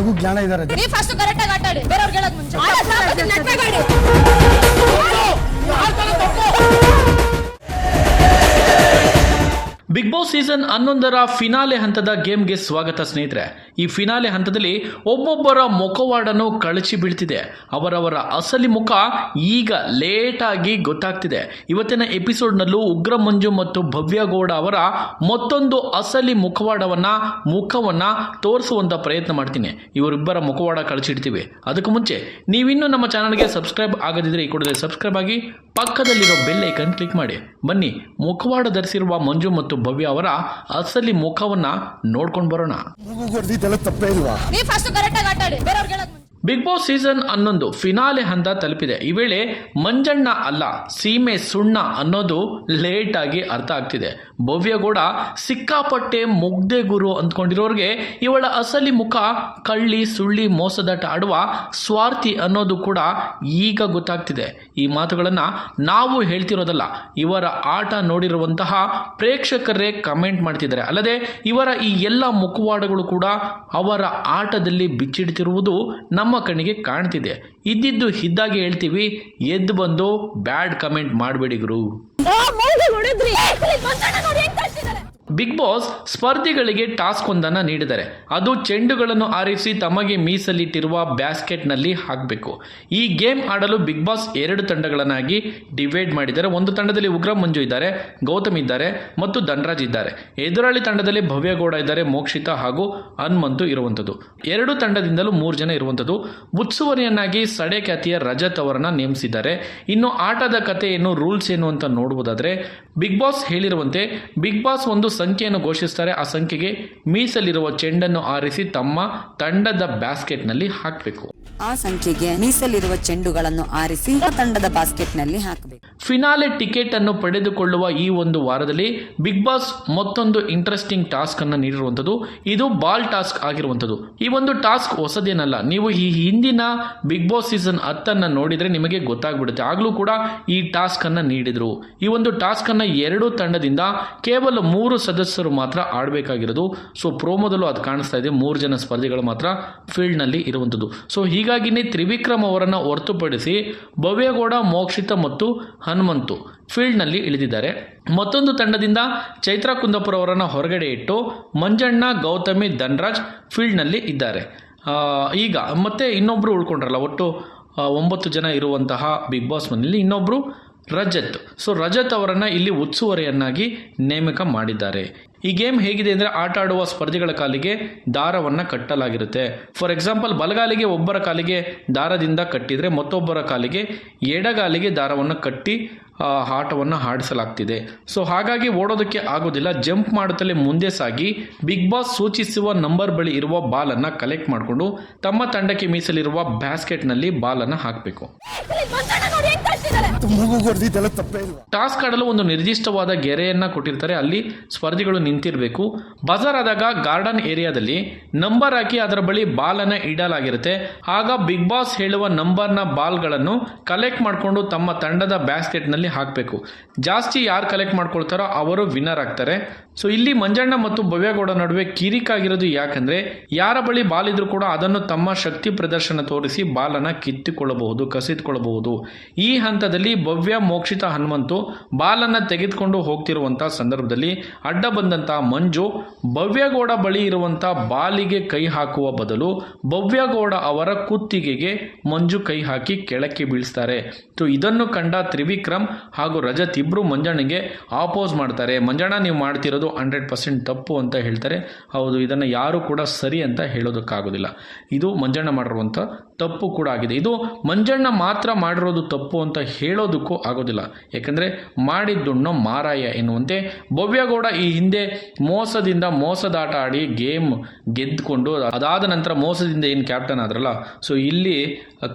ನನಗೂ ಜ್ಞಾನ ಇದಾರೆ ನೀ ಫಸ್ಟ್ ಕರೆಕ್ಟ್ ಆಗಿ ಆಟಾಡಿ ಬೇರೆಯವ್ರಿಗೆ ಹೇಳಕ್ ಮುಂಚೆ. ಬಿಗ್ ಬಾಸ್ ಸೀಸನ್ ಹನ್ನೊಂದರ ಫಿನಾಲೆ ಹಂತದ ಗೇಮ್ಗೆ ಸ್ವಾಗತ ಸ್ನೇಹಿತರೆ. ಈ ಫಿನಾಲೆ ಹಂತದಲ್ಲಿ ಒಬ್ಬೊಬ್ಬರ ಮುಖವಾಡನ್ನು ಕಳಚಿ ಬೀಳ್ತಿದೆ. ಅವರವರ ಅಸಲಿ ಮುಖ ಈಗ ಲೇಟಾಗಿ ಗೊತ್ತಾಗ್ತಿದೆ. ಇವತ್ತಿನ ಎಪಿಸೋಡ್ನಲ್ಲೂ ಉಗ್ರ ಮಂಜು ಮತ್ತು ಭವ್ಯ ಗೌಡ ಅವರ ಮತ್ತೊಂದು ಅಸಲಿ ಮುಖವಾಡವನ್ನ, ಮುಖವನ್ನ ತೋರಿಸುವಂತ ಪ್ರಯತ್ನ ಮಾಡ್ತೀನಿ. ಇವರಿಬ್ಬರ ಮುಖವಾಡ ಕಳಚಿಡ್ತೀವಿ ಅದಕ್ಕೂ ಮುಂಚೆ ನೀವಿನ್ನೂ ನಮ್ಮ ಚಾನಲ್ಗೆ ಸಬ್ಸ್ಕ್ರೈಬ್ ಆಗದಿದ್ರೆ ಈ ಕೂಡಲೇ ಸಬ್ಸ್ಕ್ರೈಬ್ ಆಗಿ ಪಕ್ಕದಲ್ಲಿರೋ ಬೆಲ್ ಐಕನ್ ಕ್ಲಿಕ್ ಮಾಡಿ. ಬನ್ನಿ ಮುಖವಾಡ ಧರಿಸಿರುವ ಮಂಜು ಮತ್ತು ಭವ್ಯ ಅವರ ಅಸಲಿ ಮುಖವನ್ನ ನೋಡ್ಕೊಂಡು ಬರೋಣ. ಬಿಗ್ ಬಾಸ್ ಸೀಸನ್ ಹನ್ನೊಂದು ಫಿನಾಲೆ ಹಂತ ತಲುಪಿದೆ. ಈ ವೇಳೆ ಮಂಜಣ್ಣ ಅಲ್ಲ, ಸೀಮೆ ಸುಣ್ಣ ಅನ್ನೋದು ಲೇಟ್ ಆಗಿ ಅರ್ಥ ಆಗ್ತಿದೆ. ಭವ್ಯಗೌಡ ಸಿಕ್ಕಾಪಟ್ಟೆ ಮುಗ್ದೆ ಗುರು ಅಂದ್ಕೊಂಡಿರೋರಿಗೆ ಇವಳ ಅಸಲಿ ಮುಖ, ಕಳ್ಳಿ, ಸುಳ್ಳಿ ಮೋಸದಾಟ ಆಡುವ ಸ್ವಾರ್ಥಿ ಅನ್ನೋದು ಕೂಡ ಈಗ ಗೊತ್ತಾಗ್ತಿದೆ. ಈ ಮಾತುಗಳನ್ನು ನಾವು ಹೇಳ್ತಿರೋದಲ್ಲ, ಇವರ ಆಟ ನೋಡಿರುವಂತಹ ಪ್ರೇಕ್ಷಕರೇ ಕಮೆಂಟ್ ಮಾಡ್ತಿದ್ದಾರೆ. ಅಲ್ಲದೆ ಇವರ ಈ ಎಲ್ಲ ಮುಖವಾಡಗಳು ಕೂಡ ಅವರ ಆಟದಲ್ಲಿ ಬಿಚ್ಚಿಡ್ತಿರುವುದು ನಮ್ಮ ಕಣ್ಣಿಗೆ ಕಾಣ್ತಿದೆ. ಇದ್ದಿದ್ದು ಇದ್ದಾಗೆ ಹೇಳ್ತೀವಿ ಎದ್ದು ಬಂದು ಬ್ಯಾಡ್ ಕಮೆಂಟ್ ಮಾಡಬೇಡಿ ಗುರು. ಬಿಗ್ ಬಾಸ್ ಸ್ಪರ್ಧಿಗಳಿಗೆ ಟಾಸ್ಕ್ ಒಂದನ್ನು ನೀಡಿದ್ದಾರೆ ಅದು ಚೆಂಡುಗಳನ್ನು ಆರಿಸಿ ತಮಗೆ ಮೀಸಲಿಟ್ಟಿರುವ ಬ್ಯಾಸ್ಕೆಟ್ನಲ್ಲಿ ಹಾಕಬೇಕು. ಈ ಗೇಮ್ ಆಡಲು ಬಿಗ್ ಬಾಸ್ ಎರಡು ತಂಡಗಳನ್ನಾಗಿ ಡಿವೈಡ್ ಮಾಡಿದ್ದಾರೆ ಒಂದು ತಂಡದಲ್ಲಿ ಉಗ್ರ ಮಂಜು ಇದ್ದಾರೆ, ಗೌತಮ್ ಇದ್ದಾರೆ ಮತ್ತು ಧನ್ರಾಜ್ ಇದ್ದಾರೆ. ಎದುರಾಳಿ ತಂಡದಲ್ಲಿ ಭವ್ಯಗೌಡ ಇದ್ದಾರೆ, ಮೋಕ್ಷಿತಾ ಹಾಗೂ ಹನುಮಂತು ಇರುವಂಥದ್ದು. ಎರಡು ತಂಡದಿಂದಲೂ ಮೂರು ಜನ ಇರುವಂಥದ್ದು. ಉತ್ಸುವರಿಯನ್ನಾಗಿ ಸಡೆ ಖ್ಯಾತಿಯ ರಜತ್ ಅವರನ್ನು ನೇಮಿಸಿದ್ದಾರೆ. ಇನ್ನು ಆಟದ ಕಥೆ ಏನು ರೂಲ್ಸ್ ಏನು ಅಂತ ನೋಡುವುದಾದ್ರೆ ಬಿಗ್ ಬಾಸ್ ಹೇಳಿರುವಂತೆ, ಬಿಗ್ ಬಾಸ್ ಒಂದು ಸಂಖ್ಯೆಯನ್ನು ಘೋಷಿಸ್ತಾರೆ. ಆ ಸಂಖ್ಯೆಗೆ ಮೀಸಲಿರುವ ಚೆಂಡನ್ನು ಆರಿಸಿ ತಮ್ಮ ತಂಡದ ಬ್ಯಾಸ್ಕೆಟ್ನಲ್ಲಿ ಹಾಕಬೇಕು. ಆ ಸಂಖ್ಯೆಗೆ ಮೀಸಲಿರುವ ಚೆಂಡುಗಳನ್ನು ಆರಿಸಿ ತಂಡದ ಬಾಸ್ಕೆಟ್ನಲ್ಲಿ ಹಾಕಬೇಕು. ಫಿನಾಲೆ ಟಿಕೆಟ್ ಅನ್ನು ಪಡೆದುಕೊಳ್ಳುವ ಈ ಒಂದು ವಾರದಲ್ಲಿ ಬಿಗ್ ಬಾಸ್ ಮತ್ತೊಂದು ಇಂಟ್ರೆಸ್ಟಿಂಗ್ ಟಾಸ್ಕ್ ಅನ್ನು ನೀಡಿರುವಂಥದ್ದು. ಇದು ಬಾಲ್ ಟಾಸ್ಕ್ ಆಗಿರುವಂಥದ್ದು. ಈ ಒಂದು ಟಾಸ್ಕ್ ಹೊಸದೇನಲ್ಲ. ನೀವು ಈ ಹಿಂದಿನ ಬಿಗ್ ಬಾಸ್ ಸೀಸನ್ ಹತ್ತನ್ನು ನೋಡಿದರೆ ನಿಮಗೆ ಗೊತ್ತಾಗ್ಬಿಡುತ್ತೆ. ಆಗಲೂ ಕೂಡ ಈ ಟಾಸ್ಕ್ ಅನ್ನು ನೀಡಿದ್ರು. ಈ ಒಂದು ಟಾಸ್ಕ್ ಅನ್ನು ಎರಡು ತಂಡದಿಂದ ಕೇವಲ ಮೂರು ಸದಸ್ಯರು ಮಾತ್ರ ಆಡಬೇಕಾಗಿರೋದು. ಸೊ ಪ್ರೋಮೋದಲ್ಲೂ ಅದು ಕಾಣಿಸ್ತಾ ಇದೆ. ಮೂರು ಜನ ಸ್ಪರ್ಧಿಗಳು ಮಾತ್ರ ಫೀಲ್ಡ್ನಲ್ಲಿ ಇರುವಂಥದ್ದು. ಸೊ ಹೀಗಾಗಿನೇ ತ್ರಿವಿಕ್ರಮ್ ಅವರನ್ನು ಹೊರತುಪಡಿಸಿ ಭವ್ಯಗೌಡ, ಮೋಕ್ಷಿತ ಮತ್ತು ಹನುಮಂತು ಫೀಲ್ಡ್ನಲ್ಲಿ ಇಳಿದಿದ್ದಾರೆ. ಮತ್ತೊಂದು ತಂಡದಿಂದ ಚೈತ್ರಾ ಕುಂದಪುರ ಅವರನ್ನು ಹೊರಗಡೆ ಇಟ್ಟು ಮಂಜಣ್ಣ, ಗೌತಮಿ, ಧನ್ರಾಜ್ ಫೀಲ್ಡ್ನಲ್ಲಿ ಇದ್ದಾರೆ. ಈಗ ಮತ್ತೆ ಇನ್ನೊಬ್ಬರು ಉಳ್ಕೊಂಡ್ರಲ್ಲ, ಒಟ್ಟು ಒಂಬತ್ತು ಜನ ಇರುವಂತಹ ಬಿಗ್ ಬಾಸ್ ಮನೆಯಲ್ಲಿ ಇನ್ನೊಬ್ಬರು ರಜತ್. ಸೊ ರಜತ್ ಅವರನ್ನು ಇಲ್ಲಿ ಉತ್ಸುವರಿಯನ್ನಾಗಿ ನೇಮಕ ಮಾಡಿದ್ದಾರೆ. ಈ ಗೇಮ್ ಹೇಗಿದೆ ಅಂದರೆ ಆಟ ಆಡುವ ಸ್ಪರ್ಧಿಗಳ ಕಾಲಿಗೆ ದಾರವನ್ನು ಕಟ್ಟಲಾಗಿರುತ್ತೆ. ಫಾರ್ ಎಕ್ಸಾಂಪಲ್ ಬಲಗಾಲಿಗೆ ಒಬ್ಬರ ಕಾಲಿಗೆ ದಾರದಿಂದ ಕಟ್ಟಿದರೆ ಮತ್ತೊಬ್ಬರ ಕಾಲಿಗೆ ಎಡಗಾಲಿಗೆ ದಾರವನ್ನು ಕಟ್ಟಿ ಆಟವನ್ನು ಆಡಿಸಲಾಗ್ತಿದೆ. ಸೊ ಹಾಗಾಗಿ ಓಡೋದಕ್ಕೆ ಆಗೋದಿಲ್ಲ. ಜಂಪ್ ಮಾಡುತ್ತಲೇ ಮುಂದೆ ಸಾಗಿ, ಬಿಗ್ ಬಾಸ್ ಸೂಚಿಸುವ ನಂಬರ್ ಬಳಿ ಇರುವ ಬಾಲನ್ನು ಕಲೆಕ್ಟ್ ಮಾಡಿಕೊಂಡು, ತಮ್ಮ ತಂಡಕ್ಕೆ ಮೀಸಲಿರುವ ಬ್ಯಾಸ್ಕೆಟ್ನಲ್ಲಿ ಬಾಲನ್ನು ಹಾಕಬೇಕು. ಟಾಸ್ ಆಡಲು ಒಂದು ನಿರ್ದಿಷ್ಟವಾದ ಗೆರೆಯನ್ನ ಕೊಟ್ಟಿರ್ತಾರೆ. ಅಲ್ಲಿ ಸ್ಪರ್ಧಿಗಳು ನಿಂತಿರಬೇಕು. ಬಜಾರ್ ಆದಾಗ ಗಾರ್ಡನ್ ಏರಿಯಾದಲ್ಲಿ ನಂಬರ್ ಹಾಕಿ ಅದರ ಬಳಿ ಬಾಲನ್ನು ಇಡಲಾಗಿರುತ್ತೆ. ಆಗ ಬಿಗ್ ಬಾಸ್ ಹೇಳುವ ನಂಬರ್ನ ಬಾಲ್ಗಳನ್ನು ಕಲೆಕ್ಟ್ ಮಾಡಿಕೊಂಡು ತಮ್ಮ ತಂಡದ ಬ್ಯಾಸ್ಕೆಟ್ನಲ್ಲಿ ಹಾಕಬೇಕು. ಜಾಸ್ತಿ ಯಾರು ಕಲೆಕ್ಟ್ ಮಾಡ್ಕೊಳ್ತಾರೋ ಅವರು ವಿನ್ನರ್ ಆಗ್ತಾರೆ. ಸೊ ಇಲ್ಲಿ ಮಂಜಣ್ಣ ಮತ್ತು ಭವ್ಯಗೌಡ ನಡುವೆ ಕಿರಿಕಾಗಿರೋದು ಯಾಕಂದರೆ, ಯಾರ ಬಳಿ ಬಾಲ್ ಇದ್ರೂ ಕೂಡ ಅದನ್ನು ತಮ್ಮ ಶಕ್ತಿ ಪ್ರದರ್ಶನ ತೋರಿಸಿ ಬಾಲನ್ನು ಕಿತ್ತುಕೊಳ್ಳಬಹುದು, ಕಸಿದುಕೊಳ್ಳಬಹುದು. ಈ ಹಂತದಲ್ಲಿ ಭವ್ಯ, ಮೋಕ್ಷಿತ ಹನುಮಂತು ಬಾಲನ್ನು ತೆಗೆದುಕೊಂಡು ಹೋಗ್ತಿರುವಂಥ ಸಂದರ್ಭದಲ್ಲಿ ಅಡ್ಡ ಬಂದಂಥ ಮಂಜು, ಭವ್ಯಗೌಡ ಬಳಿ ಇರುವಂಥ ಬಾಲಿಗೆ ಕೈ ಹಾಕುವ ಬದಲು ಭವ್ಯಗೌಡ ಅವರ ಕುತ್ತಿಗೆಗೆ ಮಂಜು ಕೈ ಹಾಕಿ ಕೆಳಕ್ಕೆ ಬೀಳಿಸ್ತಾರೆ. ಸೊ ಇದನ್ನು ಕಂಡ ತ್ರಿವಿಕ್ರಮ್ ಹಾಗೂ ರಜತ್ ಇಬ್ಬರು ಮಂಜಣ್ಣಗೆ ಆಪೋಸ್ ಮಾಡ್ತಾರೆ. ಮಂಜಣ್ಣ, ನೀವು ಮಾಡ್ತಿರೋದು ಹಂಡ್ರೆಡ್ ಪರ್ಸೆಂಟ್ ತಪ್ಪು ಅಂತ ಹೇಳ್ತಾರೆ. ಹೌದು, ಇದನ್ನು ಯಾರು ಕೂಡ ಸರಿ ಅಂತ ಹೇಳೋದಕ್ಕಾಗೋದಿಲ್ಲ. ಇದು ಮಂಜಣ್ಣ ಮಾಡಿರುವಂಥ ತಪ್ಪು ಕೂಡ ಆಗಿದೆ. ಇದು ಮಂಜಣ್ಣ ಮಾತ್ರ ಮಾಡಿರೋದು ತಪ್ಪು ಅಂತ ಹೇಳೋದಕ್ಕೂ ಆಗೋದಿಲ್ಲ. ಯಾಕಂದರೆ ಮಾಡಿದ್ದುಣ್ಣು ಮಾರಾಯ ಎನ್ನುವಂತೆ ಭವ್ಯಗೌಡ ಈ ಹಿಂದೆ ಮೋಸದಿಂದ ಮೋಸದಾಟ ಆಡಿ ಗೇಮ್ ಗೆದ್ದುಕೊಂಡು ಅದಾದ ನಂತರ ಮೋಸದಿಂದ ಏನು ಕ್ಯಾಪ್ಟನ್ ಆದ್ರಲ್ಲ ಸೊ ಇಲ್ಲಿ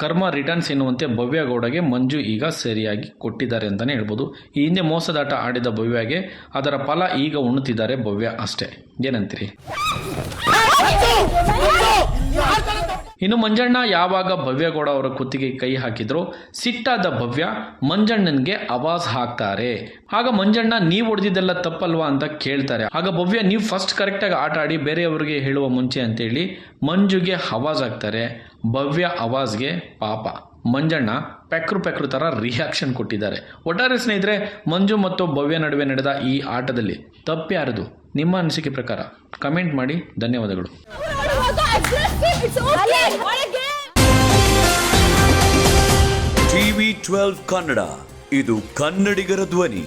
ಕರ್ಮ ರಿಟರ್ನ್ಸ್ ಎನ್ನುವಂತೆ ಭವ್ಯಗೌಡಗೆ ಮಂಜು ಈಗ ಸರಿಯಾಗಿ ಕೊಟ್ಟಿದ್ದಾರೆ ಅಂತಲೇ ಹೇಳ್ಬೋದು. ಈ ಹಿಂದೆ ಮೋಸದಾಟ ಆಡಿದ ಭವ್ಯಗೆ ಅದರ ಫಲ ಈಗ ಉಣ್ಣುತ್ತಿದ್ದಾರೆ ಭವ್ಯ ಅಷ್ಟೇ. ಏನಂತೀರಿ? ಇನ್ನು ಮಂಜಣ್ಣ ಯಾವಾಗ ಭವ್ಯಗೌಡ ಅವರ ಕುತ್ತಿಗೆ ಕೈ ಹಾಕಿದ್ರು, ಸಿಟ್ಟಾದ ಭವ್ಯ ಮಂಜಣ್ಣನ್ಗೆ ಅವಾಜ್ ಹಾಕ್ತಾರೆ. ಆಗ ಮಂಜಣ್ಣ, ನೀವು ಹೊಡೆದಿದ್ದೆಲ್ಲ ತಪ್ಪಲ್ವಾ? ಅಂತ ಕೇಳ್ತಾರೆ. ಆಗ ಭವ್ಯ, ನೀವು ಫಸ್ಟ್ ಕರೆಕ್ಟಾಗಿ ಆಟ ಆಡಿ ಬೇರೆಯವರಿಗೆ ಹೇಳುವ ಮುಂಚೆ ಅಂತೇಳಿ ಮಂಜುಗೆ ಅವಾಜ್ ಹಾಕ್ತಾರೆ. ಭವ್ಯ ಅವಾಜ್ಗೆ ಪಾಪ. ಮಂಜಣ್ಣ ಪೆಕ್ರು ಪೆಕ್ರು ಥರ ರಿಯಾಕ್ಷನ್ ಕೊಟ್ಟಿದ್ದಾರೆ. ಒಟ್ಟಾರೆ ಸ್ನೇಹಿತರೆ, ಮಂಜು ಮತ್ತು ಭವ್ಯ ನಡುವೆ ನಡೆದ ಈ ಆಟದಲ್ಲಿ ತಪ್ಪ್ಯಾರದು? ನಿಮ್ಮ ಅನಿಸಿಕೆ ಪ್ರಕಾರ? ಕಮೆಂಟ್ ಮಾಡಿ. ಧನ್ಯವಾದಗಳು. ಟಿವಿ ಟ್ವೆಲ್ವ್ ಕನ್ನಡ, ಇದು ಕನ್ನಡಿಗರ ಧ್ವನಿ.